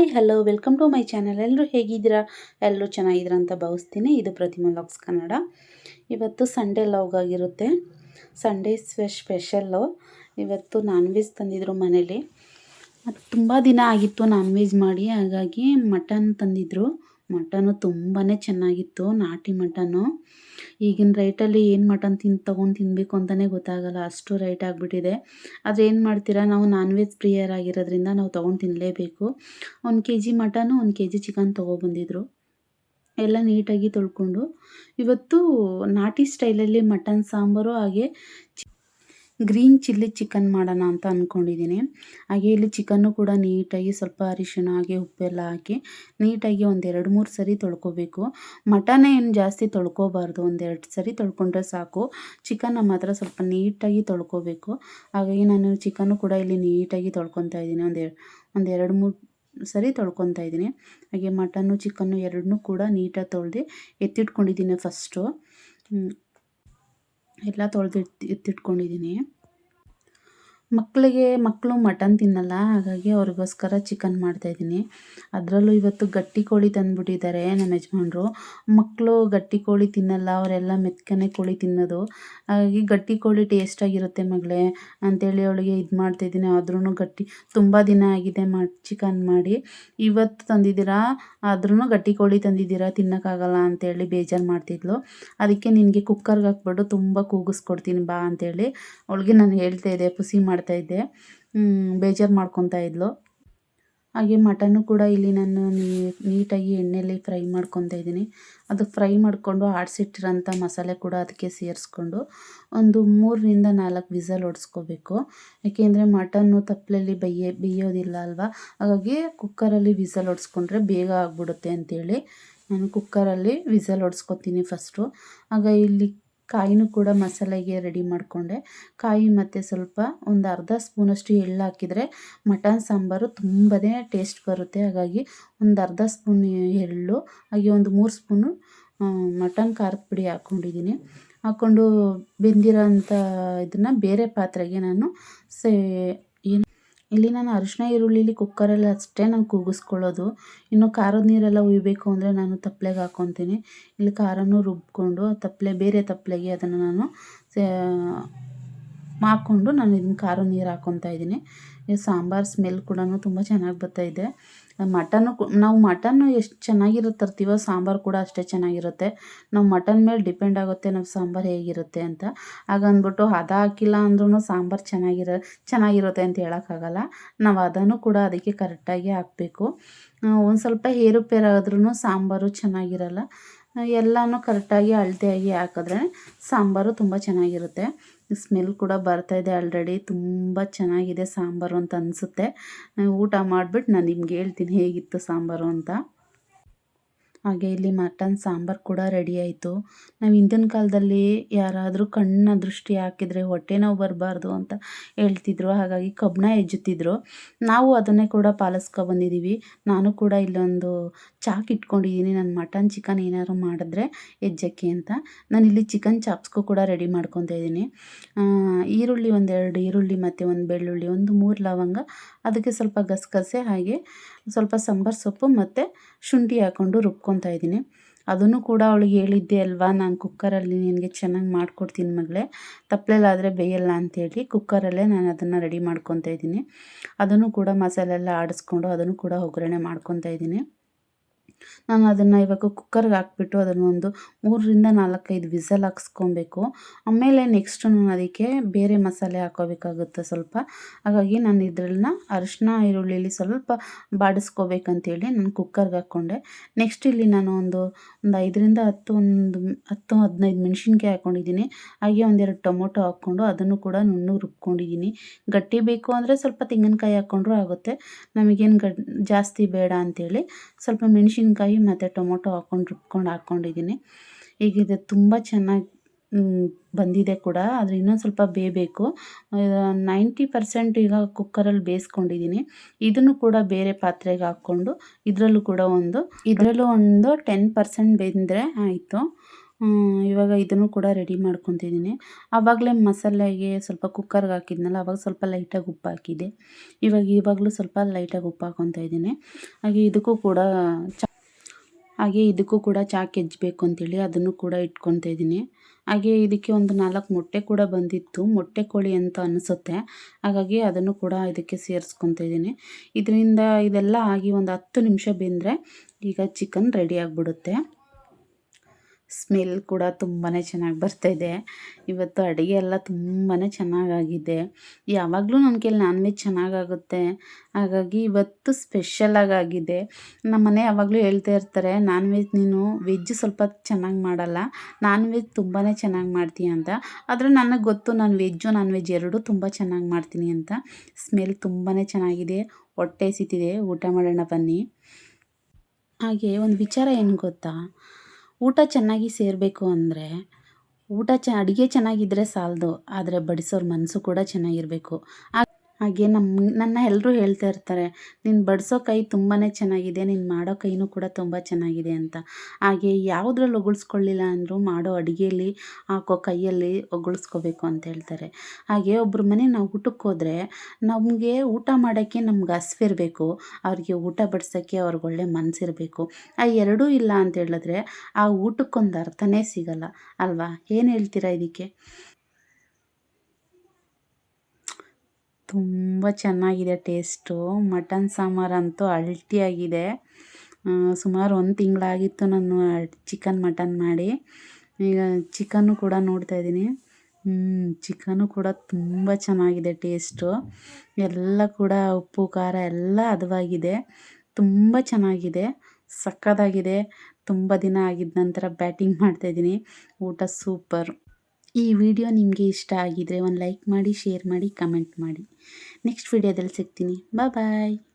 Hi hello welcome to my channel ಎಲ್ಲರೂ ಹೇಗಿದ್ದೀರಾ? ಎಲ್ಲರೂ ಚೆನ್ನಾಗಿದ್ದೀರಾ ಅಂತ ಭಾವಿಸ್ತೀನಿ. ಇದು ಪ್ರತಿಮಾ ಲಾಗ್ಸ್ ಕನ್ನಡ. ಇವತ್ತು ಸಂಡೇ ಲಾಗ್ ಆಗಿರುತ್ತೆ. ಸಂಡೇ ಸ್ಪೆಷಲ್ಲು ಇವತ್ತು ನಾನ್ ವೆಜ್ ತಂದಿದ್ರು ಮನೇಲಿ. ಮತ್ತು ತುಂಬ ದಿನ ಆಗಿತ್ತು ನಾನ್ ವೆಜ್ ಮಾಡಿ, ಹಾಗಾಗಿ ಮಟನ್ ತಂದಿದ್ರು. ಮಟನು ತುಂಬಾ ಚೆನ್ನಾಗಿತ್ತು, ನಾಟಿ ಮಟನು. ಈಗಿನ ರೈಟಲ್ಲಿ ಏನು ಮಟನ್ ತಿಂದು ತೊಗೊಂಡು ತಿನ್ನಬೇಕು ಅಂತಲೇ ಗೊತ್ತಾಗಲ್ಲ, ಅಷ್ಟು ರೈಟ್ ಆಗಿಬಿಟ್ಟಿದೆ. ಆದರೆ ಏನು ಮಾಡ್ತೀರಾ, ನಾವು ನಾನ್ ವೆಜ್ ಪ್ರಿಯರ್ ಆಗಿರೋದ್ರಿಂದ ನಾವು ತೊಗೊಂಡು ತಿನ್ನಲೇಬೇಕು ಒಂದು ಕೆ ಜಿ ಮಟನು, ಒಂದು ಕೆ ಜಿ ಚಿಕನ್ ತೊಗೊಬಂದಿದ್ರು. ಎಲ್ಲ ನೀಟಾಗಿ ತೊಳ್ಕೊಂಡು. ಇವತ್ತು ನಾಟಿ ಸ್ಟೈಲಲ್ಲಿ ಮಟನ್ ಸಾಂಬಾರು ಹಾಗೆ ಗ್ರೀನ್ ಚಿಲ್ಲಿ ಚಿಕನ್ ಮಾಡೋಣ ಅಂತ ಅಂದ್ಕೊಂಡಿದ್ದೀನಿ ಹಾಗೆ ಇಲ್ಲಿ ಚಿಕನ್ನು ಕೂಡ ನೀಟಾಗಿ ಸ್ವಲ್ಪ ಅರಿಶಿಣ, ಹಾಗೆ ಉಪ್ಪೆಲ್ಲ ಹಾಕಿ ನೀಟಾಗಿ ಒಂದೆರಡು ಮೂರು ಸರಿ ತೊಳ್ಕೊಬೇಕು. ಮಟನ್ ಏನು ಜಾಸ್ತಿ ತೊಳ್ಕೊಬಾರ್ದು ಒಂದೆರಡು ಸರಿ ತೊಳ್ಕೊಂಡ್ರೆ ಸಾಕು. ಚಿಕನ್ನ ಮಾತ್ರ ಸ್ವಲ್ಪ ನೀಟಾಗಿ ತೊಳ್ಕೊಬೇಕು. ಹಾಗಾಗಿ ನಾನು ಚಿಕನ್ನು ಕೂಡ ಇಲ್ಲಿ ನೀಟಾಗಿ ತೊಳ್ಕೊತಾ ಇದ್ದೀನಿ. ಒಂದೆರಡು ಒಂದೆರಡು ಮೂರು ಸರಿ ತೊಳ್ಕೊತಾ ಇದ್ದೀನಿ. ಹಾಗೆ ಮಟನ್ನು, ಚಿಕನ್ನು ಎರಡನ್ನೂ ಕೂಡ ನೀಟಾಗಿ ತೊಳೆದು ಎತ್ತಿಟ್ಕೊಂಡಿದ್ದೀನಿ ಫಸ್ಟು. ಎಲ್ಲ ತೊಳೆದು ಎತ್ತಿಟ್ಕೊಂಡಿದ್ದೀನಿ. ಮಕ್ಕಳಿಗೆ ಮಕ್ಕಳು ಮಟನ್ ತಿನ್ನಲ್ಲ, ಹಾಗಾಗಿ ಅವ್ರಿಗೋಸ್ಕರ ಚಿಕನ್ ಮಾಡ್ತಾಯಿದ್ದೀನಿ ಅದರಲ್ಲೂ ಇವತ್ತು ಗಟ್ಟಿ ಕೋಳಿ ತಂದುಬಿಟ್ಟಿದ್ದಾರೆ ನಮ್ಮ ಯಜಮಾನ್ರು. ಮಕ್ಕಳು ಗಟ್ಟಿ ಕೋಳಿ ತಿನ್ನಲ್ಲ, ಅವರೆಲ್ಲ ಮೆತ್ಕನೆ ಕೋಳಿ ತಿನ್ನೋದು. ಹಾಗಾಗಿ ಗಟ್ಟಿ ಕೋಳಿ ಟೇಸ್ಟಾಗಿರುತ್ತೆ ಮಗಳೇ ಅಂಥೇಳಿ ಅವಳಿಗೆ ಇದು ಮಾಡ್ತಾಯಿದ್ದೀನಿ ಆದ್ರೂ ಗಟ್ಟಿ, ತುಂಬ ದಿನ ಆಗಿದೆ ಮಾಡಿ ಚಿಕನ್ ಮಾಡಿ. ಇವತ್ತು ತಂದಿದ್ದೀರಾ ಆದ್ರೂ ಗಟ್ಟಿ ಕೋಳಿ ತಂದಿದ್ದೀರಾ, ತಿನ್ನೋಕ್ಕಾಗಲ್ಲ ಅಂಥೇಳಿ ಬೇಜಾರು ಮಾಡ್ತಿದ್ಲು. ಅದಕ್ಕೆ ನಿನಗೆ ಕುಕ್ಕರ್ಗೆ ಹಾಕ್ಬಿಟ್ಟು ತುಂಬ ಕೂಗಿಸ್ಕೊಡ್ತೀನಿ ಬಾ ಅಂಥೇಳಿ ಅವಳಿಗೆ ನಾನು ಹೇಳ್ತಾ ಇದ್ದೆ, ಪುಸಿ ಮಾಡಿ. ಮಾಡ್ತಾಯಿದ್ದೆ ಬೇಜಾರು ಮಾಡ್ಕೊತಾ ಇದ್ಲು. ಹಾಗೆ ಮಟನ್ನು ಕೂಡ ಇಲ್ಲಿ ನಾನು ನೀಟಾಗಿ ಎಣ್ಣೆಯಲ್ಲಿ ಫ್ರೈ ಮಾಡ್ಕೊತಾ ಇದ್ದೀನಿ. ಅದು ಫ್ರೈ ಮಾಡಿಕೊಂಡು ಆಡಿಸಿಟ್ಟಿರೋಂಥ ಮಸಾಲೆ ಕೂಡ ಅದಕ್ಕೆ ಸೇರಿಸ್ಕೊಂಡು ಒಂದು ಮೂರರಿಂದ ನಾಲ್ಕು ವಿಸಲ್ ಹೊಡ್ಸ್ಕೋಬೇಕು ಯಾಕೆಂದರೆ ಮಟನ್ನು ತಪ್ಪಲಲ್ಲಿ ಬೇಯ, ಬೇಯೋದಿಲ್ಲ ಅಲ್ವಾ? ಹಾಗಾಗಿ ಕುಕ್ಕರಲ್ಲಿ ವಿಸಲ್ ಹೊಡ್ಸ್ಕೊಂಡ್ರೆ ಬೇಗ ಆಗಿಬಿಡುತ್ತೆ ಅಂಥೇಳಿ ನಾನು ಕುಕ್ಕರಲ್ಲಿ ವಿಸಲ್ ಹೊಡ್ಸ್ಕೊತೀನಿ ಫಸ್ಟು. ಆಗ ಇಲ್ಲಿ ಕಾಯಿನೂ ಕೂಡ ಮಸಾಲೆಗೆ ರೆಡಿ ಮಾಡಿಕೊಂಡೆ. ಕಾಯಿ ಮತ್ತು ಸ್ವಲ್ಪ ಒಂದು ಅರ್ಧ ಸ್ಪೂನಷ್ಟು ಎಳ್ಳು ಹಾಕಿದರೆ ಮಟನ್ ಸಾಂಬಾರು ತುಂಬಾ ಟೇಸ್ಟ್ ಬರುತ್ತೆ. ಹಾಗಾಗಿ ಒಂದು ಅರ್ಧ ಸ್ಪೂನ್ ಎಳ್ಳು, ಹಾಗೆ ಒಂದು ಮೂರು ಸ್ಪೂನು ಮಟನ್ ಖಾರದ ಪುಡಿ ಹಾಕ್ಕೊಂಡಿದ್ದೀನಿ ಹಾಕ್ಕೊಂಡು ಬೆಂದಿರೋ ಅಂಥ ಇದನ್ನು ಬೇರೆ ಪಾತ್ರೆಗೆ ನಾನು ಸೇ, ಏನು ಇಲ್ಲಿ ನಾನು ಅರಿಶಿನ ಈರುಳ್ಳಿಲಿ ಕುಕ್ಕರಲ್ಲಿ ಅಷ್ಟೇ ನಾನು ಕೂಗಿಸ್ಕೊಳ್ಳೋದು. ಇನ್ನು ಖಾರದ ನೀರೆಲ್ಲ ಉಯ್ಬೇಕು ಅಂದರೆ ನಾನು ತಪ್ಪಲೆಗೆ ಹಾಕ್ಕೊತೀನಿ ಇಲ್ಲಿ ಖಾರನೂ ರುಬ್ಕೊಂಡು ತಪ್ಪಲೆ ಬೇರೆ ತಪ್ಪಲೆಗೆ ಅದನ್ನು ನಾನು ಹಾಕ್ಕೊಂಡು ನಾನು ಇದನ್ನ ಖಾರದ ನೀರು ಹಾಕ್ಕೊತಾ ಇದ್ದೀನಿ. ಸಾಂಬಾರು ಸ್ಮೆಲ್ ಕೂಡ ತುಂಬ ಚೆನ್ನಾಗಿ ಬರ್ತಾ ಇದೆ. ಮಟನ್ನು ನಾವು ಮಟನ್ನು ಎಷ್ಟು ಚೆನ್ನಾಗಿರುತ್ತೆ ತರ್ತೀವೋ ಸಾಂಬಾರು ಕೂಡ ಅಷ್ಟೇ ಚೆನ್ನಾಗಿರುತ್ತೆ. ನಾವು ಮಟನ್ ಮೇಲೆ ಡಿಪೆಂಡ್ ಆಗುತ್ತೆ ನಮ್ಮ ಸಾಂಬಾರು ಹೇಗಿರುತ್ತೆ ಅಂತ. ಹಾಗಂದ್ಬಿಟ್ಟು ಹದ ಹಾಕಿಲ್ಲ ಅಂದ್ರೂ ಸಾಂಬಾರು ಚೆನ್ನಾಗಿರೋ ಚೆನ್ನಾಗಿರುತ್ತೆ ಅಂತ ಹೇಳೋಕ್ಕಾಗಲ್ಲ. ನಾವು ಅದನ್ನು ಕೂಡ ಅದಕ್ಕೆ ಕರೆಕ್ಟಾಗಿ ಹಾಕಬೇಕು. ಒಂದು ಸ್ವಲ್ಪ ಏರುಪೇರಾದ್ರೂ ಸಾಂಬಾರು ಚೆನ್ನಾಗಿರಲ್ಲ. ಎಲ್ಲನೂ ಕರೆಕ್ಟಾಗಿ ಅಳತೆಯಾಗಿ ಹಾಕಿದ್ರೆ ಸಾಂಬಾರು ತುಂಬ ಚೆನ್ನಾಗಿರುತ್ತೆ. ಸ್ಮೆಲ್ ಕೂಡ ಬರ್ತಾ ಇದೆ ಆಲ್ರೆಡಿ ತುಂಬ ಚೆನ್ನಾಗಿದೆ ಸಾಂಬಾರು ಅಂತ ಅನಿಸುತ್ತೆ. ಊಟ ಮಾಡಿಬಿಟ್ಟು ನಾನು ನಿಮ್ಗೆ ಹೇಳ್ತೀನಿ ಹೇಗಿತ್ತು ಸಾಂಬಾರು ಅಂತ. ಹಾಗೆ ಇಲ್ಲಿ ಮಟನ್, ಸಾಂಬಾರು ಕೂಡ ರೆಡಿ ಆಯಿತು. ನಾವು ಹಿಂದಿನ ಕಾಲದಲ್ಲಿ ಯಾರಾದರೂ ಕಣ್ಣ ದೃಷ್ಟಿ ಹಾಕಿದರೆ ಹೊಟ್ಟೆ ನೋವು ಬರಬಾರ್ದು ಅಂತ ಹೇಳ್ತಿದ್ರು. ಹಾಗಾಗಿ ಕಬ್ಬಣ ಹೆಜ್ಜುತ್ತಿದ್ರು. ನಾವು ಅದನ್ನೇ ಕೂಡ ಪಾಲಿಸ್ಕೊ ಬಂದಿದ್ದೀವಿ ನಾನು ಕೂಡ ಇಲ್ಲೊಂದು ಚಾಕ್ ಇಟ್ಕೊಂಡಿದ್ದೀನಿ ನಾನು ಮಟನ್, ಚಿಕನ್ ಏನಾದ್ರು ಮಾಡಿದ್ರೆ ಹೆಜ್ಜಕ್ಕೆ ಅಂತ. ನಾನು ಇಲ್ಲಿ ಚಿಕನ್ ಚಾಪ್ಸ್ಗೂ ಕೂಡ ರೆಡಿ ಮಾಡ್ಕೊತಾ ಇದ್ದೀನಿ ಈರುಳ್ಳಿ ಒಂದೆರಡು, ಈರುಳ್ಳಿ ಮತ್ತು ಒಂದು ಬೆಳ್ಳುಳ್ಳಿ, ಒಂದು ಮೂರು ಲವಂಗ. ಅದಕ್ಕೆ ಸ್ವಲ್ಪ ಗಸಗಸೆ, ಹಾಗೆ ಸ್ವಲ್ಪ ಸಾಂಬಾರು ಸೊಪ್ಪು ಮತ್ತು ಶುಂಠಿ ಹಾಕ್ಕೊಂಡು ರುಬ್ಕೊತಾ ಇದ್ದೀನಿ. ಅದನ್ನು ಕೂಡ ಅವಳಿಗೆ ಹೇಳಿದ್ದೆ ಅಲ್ವಾ, ನಾನು ಕುಕ್ಕರಲ್ಲಿ ನಿನಗೆ ಚೆನ್ನಾಗಿ ಮಾಡ್ಕೊಡ್ತೀನಿ ಮಗಳೇ ತಪ್ಪಲೆಲ್ಲಾದರೆ ಬೇಯಲ್ಲ ಅಂಥೇಳಿ ಕುಕ್ಕರಲ್ಲೇ ನಾನು ಅದನ್ನು ರೆಡಿ ಮಾಡ್ಕೊತಾ ಇದ್ದೀನಿ. ಅದನ್ನು ಕೂಡ ಮಸಾಲೆ ಎಲ್ಲ ಆಡಿಸ್ಕೊಂಡು ಅದನ್ನು ಕೂಡ ಒಗ್ಗರಣೆ ಮಾಡ್ಕೊತಾ ಇದ್ದೀನಿ. ನಾನು ಅದನ್ನು ಇವಾಗ ಕುಕ್ಕರ್ಗೆ ಹಾಕ್ಬಿಟ್ಟು ಅದನ್ನು ಒಂದು ಮೂರರಿಂದ ನಾಲ್ಕೈದು ವಿಸಲ್ ಹಾಕ್ಸ್ಕೊಬೇಕು. ಆಮೇಲೆ ನೆಕ್ಸ್ಟ್ ನಾನು ಅದಕ್ಕೆ ಬೇರೆ ಮಸಾಲೆ ಹಾಕೋಬೇಕಾಗುತ್ತೆ ಸ್ವಲ್ಪ. ಹಾಗಾಗಿ ನಾನು ಇದ್ರಲ್ಲಿನ ಅರಿಶಿನ ಈರುಳ್ಳಿಲಿ ಸ್ವಲ್ಪ ಬಾಡಿಸ್ಕೋಬೇಕಂತೇಳಿ ನಾನು ಕುಕ್ಕರ್ಗೆ ಹಾಕ್ಕೊಂಡೆ. ನೆಕ್ಸ್ಟ್ ಇಲ್ಲಿ ನಾನು ಒಂದು ಒಂದು ಐದರಿಂದ ಹತ್ತು, ಒಂದು ಹತ್ತು, ಹದಿನೈದು ಮೆಣಸಿನ್ಕಾಯಿ ಹಾಕ್ಕೊಂಡಿದ್ದೀನಿ. ಹಾಗೆ ಒಂದೆರಡು ಟೊಮೊಟೊ ಹಾಕ್ಕೊಂಡು ಅದನ್ನು ಕೂಡ ನುಣ್ಣು ರುಬ್ಕೊಂಡಿದ್ದೀನಿ. ಗಟ್ಟಿ ಬೇಕು ಅಂದರೆ ಸ್ವಲ್ಪ ತೆಂಗಿನಕಾಯಿ ಹಾಕ್ಕೊಂಡ್ರೂ ಆಗುತ್ತೆ. ನಮಗೇನು ಗಡ್, ಜಾಸ್ತಿ ಬೇಡ ಅಂಥೇಳಿ ಸ್ವಲ್ಪ ಮೆಣಸಿನ್ಕಾಯಿ ಮತ್ತು ಟೊಮೊಟೊ ಹಾಕ್ಕೊಂಡು ರುಬ್ಕೊಂಡು ಹಾಕ್ಕೊಂಡಿದ್ದೀನಿ ಈಗ ಇದು ತುಂಬ ಚೆನ್ನಾಗಿ ಬಂದಿದೆ ಕೂಡ. ಆದರೆ ಇನ್ನೊಂದು ಸ್ವಲ್ಪ ಬೇಯಬೇಕು. ನೈಂಟಿ ಪರ್ಸೆಂಟ್ ಈಗ ಕುಕ್ಕರಲ್ಲಿ ಬೇಯಿಸ್ಕೊಂಡಿದ್ದೀನಿ. ಇದನ್ನು ಕೂಡ ಬೇರೆ ಪಾತ್ರೆಗೆ ಹಾಕ್ಕೊಂಡು ಇದರಲ್ಲೂ ಕೂಡ ಒಂದು, ಇದರಲ್ಲೂ ಒಂದು ಟೆನ್ ಪರ್ಸೆಂಟ್ ಬೆಂದರೆ ಆಯಿತು. ಇವಾಗ ಇದನ್ನು ಕೂಡ ರೆಡಿ ಮಾಡ್ಕೊತಿದ್ದೀನಿ. ಆವಾಗಲೇ ಮಸಾಲೆಗೆ ಸ್ವಲ್ಪ ಕುಕ್ಕರ್ಗೆ ಹಾಕಿದ್ನಲ್ಲ, ಅವಾಗ ಸ್ವಲ್ಪ ಲೈಟಾಗಿ ಉಪ್ಪು ಹಾಕಿದ್ದೆ ಇವಾಗ ಇವಾಗಲೂ ಸ್ವಲ್ಪ ಲೈಟಾಗಿ ಉಪ್ಪು ಹಾಕ್ಕೊತಾ ಇದ್ದೀನಿ. ಹಾಗೆ ಇದಕ್ಕೂ ಕೂಡ ಚ ಹಾಗೆ ಇದಕ್ಕೂ ಕೂಡ ಚಾ ಕೆಜ್ಜಬೇಕು ಅಂತೇಳಿ ಅದನ್ನು ಕೂಡ ಇಟ್ಕೊತಾ ಇದ್ದೀನಿ. ಹಾಗೆ ಇದಕ್ಕೆ ಒಂದು ನಾಲ್ಕು ಮೊಟ್ಟೆ ಕೂಡ ಬಂದಿತ್ತು. ಮೊಟ್ಟೆ ಕೋಳಿ ಅಂತ ಅನಿಸುತ್ತೆ. ಹಾಗಾಗಿ ಅದನ್ನು ಕೂಡ ಇದಕ್ಕೆ ಸೇರಿಸ್ಕೊತಾ ಇದ್ದೀನಿ. ಇದರಿಂದ ಇದೆಲ್ಲ ಆಗಿ ಒಂದು ಹತ್ತು ನಿಮಿಷ ಬೆಂದರೆ ಈಗ ಚಿಕನ್ ರೆಡಿ ಆಗಿಬಿಡುತ್ತೆ. ಸ್ಮೆಲ್ ಕೂಡ ತುಂಬಾ ಚೆನ್ನಾಗಿ ಬರ್ತಾಯಿದೆ ಇವತ್ತು ಅಡುಗೆ ಎಲ್ಲ ತುಂಬಾ ಚೆನ್ನಾಗಾಗಿದೆ. ಯಾವಾಗಲೂ ನನ್ನ ಕೈಲಿ ನಾನ್ ವೆಜ್ ಚೆನ್ನಾಗಾಗುತ್ತೆ. ಹಾಗಾಗಿ ಇವತ್ತು ಸ್ಪೆಷಲಾಗಿ ಆಗಿದೆ ನಮ್ಮ ಮನೆ ಯಾವಾಗಲೂ ಹೇಳ್ತಾ ಇರ್ತಾರೆ, ನಾನ್ ವೆಜ್ ನೀನು ವೆಜ್ ಸ್ವಲ್ಪ ಚೆನ್ನಾಗಿ ಮಾಡಲ್ಲ. ನಾನ್ ವೆಜ್ ತುಂಬಾ ಚೆನ್ನಾಗಿ ಮಾಡ್ತೀಯ ಅಂತ. ಆದರೆ ನನಗೆ ಗೊತ್ತು ನಾನು ವೆಜ್ಜು, ನಾನ್ ವೆಜ್ ಎರಡೂ ತುಂಬ ಚೆನ್ನಾಗಿ ಮಾಡ್ತೀನಿ ಅಂತ. ಸ್ಮೆಲ್ ತುಂಬಾ ಚೆನ್ನಾಗಿದೆ. ಹೊಟ್ಟೆ ಸಿತಿದೆ ಊಟ ಮಾಡೋಣ ಬನ್ನಿ. ಹಾಗೆ ಒಂದು ವಿಚಾರ ಏನು ಗೊತ್ತಾ? ಊಟ ಚೆನ್ನಾಗಿ ಸೇರಬೇಕು ಅಂದರೆ ಊಟ ಚ ಅಡುಗೆ ಚೆನ್ನಾಗಿದ್ದರೆ ಸಾಲದು ಆದರೆ ಬಡಿಸೋರ ಮನಸ್ಸು ಕೂಡ ಚೆನ್ನಾಗಿರಬೇಕು. ಹಾಗೆ ನಮ್ಮ ನನ್ನ ಎಲ್ಲರೂ ಹೇಳ್ತಾ ಇರ್ತಾರೆ, ನೀನು ಬಡಿಸೋ ಕೈ ತುಂಬಾ ಚೆನ್ನಾಗಿದೆ, ನೀನು ಮಾಡೋ ಕೈನೂ ಕೂಡ ತುಂಬ ಚೆನ್ನಾಗಿದೆ ಅಂತ. ಹಾಗೆ ಯಾವುದ್ರಲ್ಲಿ ಹೊಗಳ್ಸ್ಕೊಳ್ಳಿಲ್ಲ ಅಂದರೂ ಮಾಡೋ ಅಡುಗೆಯಲ್ಲಿ ಹಾಕೋ ಕೈಯಲ್ಲಿ ಹೊಗಳ್ಸ್ಕೋಬೇಕು ಅಂತ ಹೇಳ್ತಾರೆ. ಹಾಗೆ ಒಬ್ಬರ ಮನೆ ನಾವು ಊಟಕ್ಕೆ ಹೋದರೆ ನಮಗೆ ಊಟ ಮಾಡೋಕ್ಕೆ ನಮ್ಗೆ ಹಸ್ವಿರಬೇಕು ಅವ್ರಿಗೆ ಊಟ ಬಡಿಸೋಕ್ಕೆ ಅವ್ರಿಗೆ ಒಳ್ಳೆ ಮನಸ್ಸಿರಬೇಕು ಆ ಎರಡೂ ಇಲ್ಲ ಅಂತ ಹೇಳಿದ್ರೆ ಆ ಊಟಕ್ಕೊಂದು ಅರ್ಥನೇ ಸಿಗಲ್ಲ, ಅಲ್ವಾ? ಏನು ಹೇಳ್ತೀರಾ ಇದಕ್ಕೆ? ತುಂಬ ಚೆನ್ನಾಗಿದೆ ಟೇಸ್ಟು. ಮಟನ್ ಸಾಂಬಾರಂತೂ ಅಲ್ಟಿಯಾಗಿದೆ. ಸುಮಾರು ಒಂದು ತಿಂಗಳಾಗಿತ್ತು ನಾನು ಚಿಕನ್ ಮಟನ್ ಮಾಡಿ. ಈಗ ಚಿಕನ್ನು ಕೂಡ ನೋಡ್ತಾಯಿದ್ದೀನಿ ಚಿಕನು ಕೂಡ ತುಂಬ ಚೆನ್ನಾಗಿದೆ ಟೇಸ್ಟು. ಎಲ್ಲ ಕೂಡ ಉಪ್ಪು, ಖಾರ ಎಲ್ಲ ಹದವಾಗಿದೆ. ತುಂಬ ಚೆನ್ನಾಗಿದೆ. ಸಕ್ಕತ್ತಾಗಿದೆ. ತುಂಬ ದಿನ ಆಗಿದ ನಂತರ ಬ್ಯಾಟಿಂಗ್ ಮಾಡ್ತಾಯಿದ್ದೀನಿ ಊಟ ಸೂಪರ್. ಈ ವಿಡಿಯೋ ನಿಮಗೆ ಇಷ್ಟ ಆಗಿದ್ರೆ ಒಂದು ಲೈಕ್ ಮಾಡಿ, ಶೇರ್ ಮಾಡಿ, ಕಮೆಂಟ್ ಮಾಡಿ. ನೆಕ್ಸ್ಟ್ ವಿಡಿಯೋದಲ್ಲಿ ಸಿಗ್ತೀನಿ. ಬಾಯ್